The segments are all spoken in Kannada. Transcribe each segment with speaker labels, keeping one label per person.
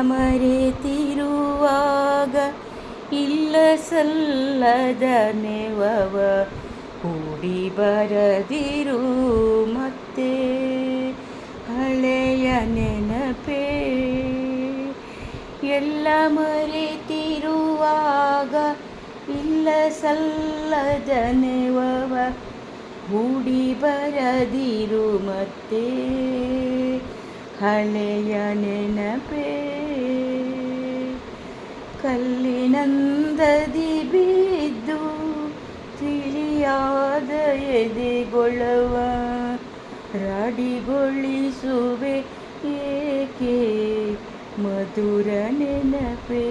Speaker 1: ಮರೆತಿರುವಾಗ ಇಲ್ಲ ಸಲ್ಲದ ನೆವವ ಕೂಡಿ ಬರದಿರು ಮತ್ತೆ ಹಳೆಯ ನೆನಪೇ. ಎಲ್ಲ ಮರೆತಿರುವಾಗ ಇಲ್ಲ ಸಲ್ಲದ ನೆವವ ಕೂಡಿ ಬರದಿರು ಮತ್ತೆ ಹಳೆಯ ನೆನಪೇ. ಕಲ್ಲಿನಂದದಿ ಬಿದ್ದು ತಿಳಿಯಾದ ಎದೆಗೊಳವ ರಾಡಿಗೊಳಿಸುವೆ ಏಕೆ ಮಧುರ ನೆನಪೇ?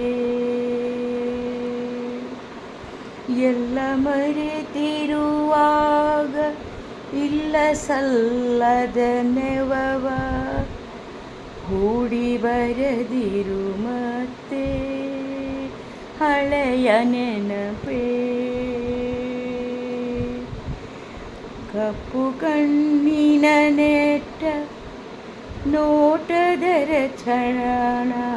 Speaker 1: ಎಲ್ಲ ಮರೆತಿರುವಾಗ ಇಲ್ಲ ಸಲ್ಲದ ನೆವವ, ಹೂಡಿ ಬರದಿರುಮ ಹಳೆಯ ನೆನಪೇ ಕಪ್ಪು ಕಣ್ಣಿನ ನೆಟ್ಟ ನೋಟದರ ಕ್ಷಣವನ್ನೇ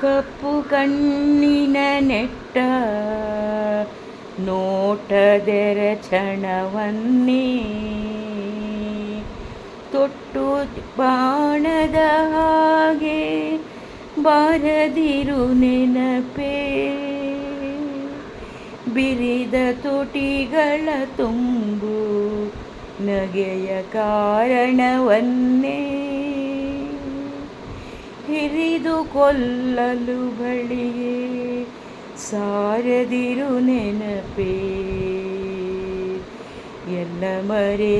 Speaker 1: ಕಪ್ಪು ಕಣ್ಣಿನ ನೆಟ್ಟ ನೋಟದೆರ ಕ್ಷಣವನ್ನೇ ತೊಟ್ಟು ಬಾಣದ ಹಾಗೆ ಬಾರದಿರು ನೆನಪೇ. ಬಿರಿದ ತುಟಿಗಳ ತುಂಬು ನಗೆಯ ಕಾರಣವನ್ನೇ ಹಿರಿದು ಕೊಲ್ಲಲು ಬಳಿಗೆ ಸಾರದಿರು ನೆನಪೇ ಎಲ್ಲ ಮರೆತಿರುವಾಗ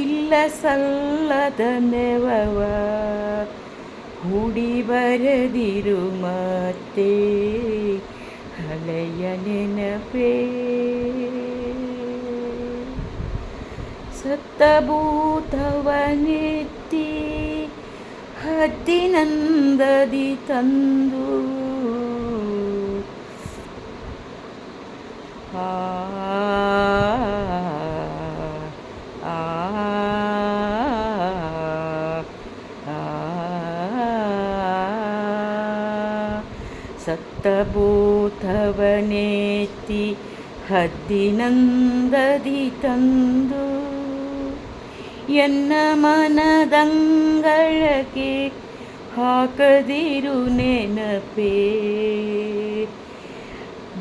Speaker 1: ಇಲ್ಲ ಸಲ್ಲದ ನೆವವ ಹೂಡಿ ಬರದಿರು ಮತ್ತೆ ಹಳೆಯ ನೆನಪೇ ಸತ್ತ ಭೂತವನೆತ್ತಿ ಹದ್ದಿನಂದದಿ ತಂದು ಆ ಆ, ಆ, ಸತ್ತ ಭೂತವನೆತ್ತಿ ಹದ್ದಿನಂದದಿ ತಂದು ಎನ್ನ ಮನದಂಗಳಕ್ಕೆ ಹಾಕದಿರು ನೆನಪೇ.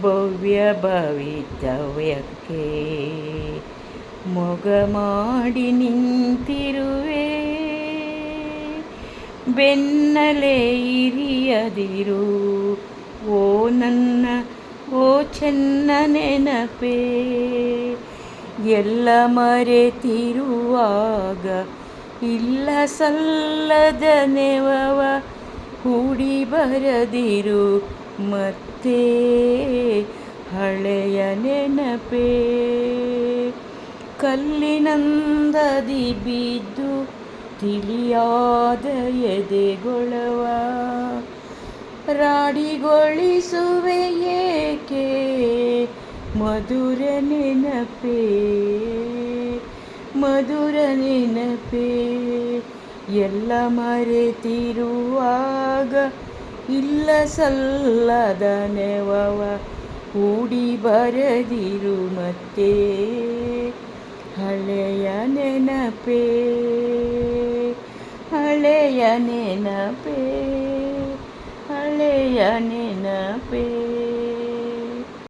Speaker 1: ಭವ್ಯ ಭವಿತವ್ಯಕ್ಕೆ ಮೊಗ ಮಾಡಿ ನಿಂತಿರುವೆ. ಬೆನ್ನಲೆ ಇರಿಯದಿರು, ಓ ನನ್ನ, ಓ ಚೆನ್ನ ನೆನಪೇ. ಎಲ್ಲ ಮರೆತಿರುವಾಗ ಇಲ್ಲ ಸಲ್ಲದ ನೆವವ ಕೂಡಿ ಬರದಿರು. ಮತ್ತೆ ಹಳೆಯ ನೆನಪೇ. ಕಲ್ಲಿನಂದದಿ ಬಿದ್ದು ತಿಳಿಯಾದ ಎದೆಗೊಳವ. ರಾಡಿಗೊಳಿಸುವೆ ಏಕೆ? ಮಧುರ ನೆನಪೇ ಮಧುರ ನೆನಪೇ. ಎಲ್ಲ ಮರೆತಿರುವಾಗ ಇಲ್ಲ ಸಲ್ಲದ ನೆವವ ಕೂಡಿ ಬರದಿರು ಮತ್ತೆ. ಹಳೆಯ ನೆನಪೇ ಹಳೆಯ ನೆನಪೇ ಹಳೆಯ ನೆನಪೇ.